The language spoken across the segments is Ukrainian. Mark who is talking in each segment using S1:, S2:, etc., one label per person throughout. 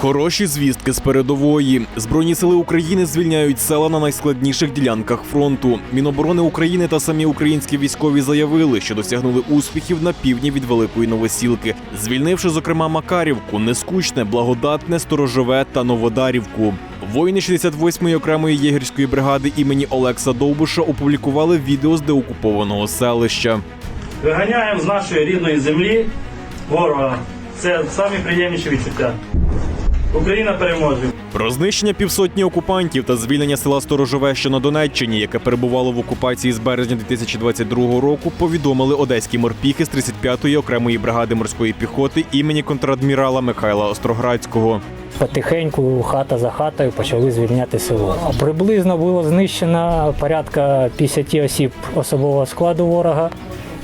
S1: Хороші звістки з передової. Збройні сили України звільняють села на найскладніших ділянках фронту. Міноборони України та самі українські військові заявили, що досягнули успіхів на півдні від Великої Новосілки, звільнивши, зокрема, Макарівку, Нескучне, Благодатне, Сторожове та Новодарівку. Воїни 68-ї окремої єгерської бригади імені Олекса Довбуша опублікували відео з деокупованого селища.
S2: Виганяємо з нашої рідної землі ворога. Це самі приємніші відчуття. Україна переможе.
S1: Про знищення півсотні окупантів та звільнення села Сторожове, що на Донеччині, яке перебувало в окупації з березня 2022 року, повідомили одеські морпіхи з 35-ї окремої бригади морської піхоти імені контрадмірала Михайла Остроградського.
S3: Потихеньку хата за хатою почали звільняти село. Приблизно було знищено порядка 50 осіб особового складу ворога,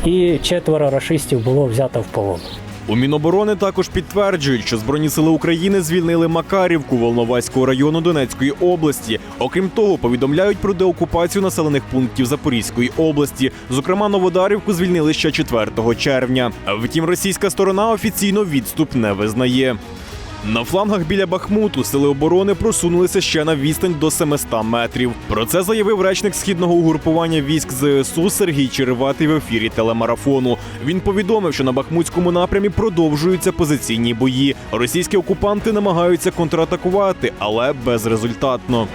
S3: і четверо рашистів було взято в полон.
S1: У Міноборони також підтверджують, що Збройні сили України звільнили Макарівку Волноваського району Донецької області. Окрім того, повідомляють про деокупацію населених пунктів Запорізької області. Зокрема, Новодарівку звільнили ще 4 червня. Втім, російська сторона офіційно відступ не визнає. На флангах біля Бахмуту сили оборони просунулися ще на відстань до 700 метрів. Про це заявив речник східного угрупування військ ЗСУ Сергій Череватий в ефірі телемарафону. Він повідомив, що на Бахмутському напрямі продовжуються позиційні бої. Російські окупанти намагаються контратакувати, але безрезультатно.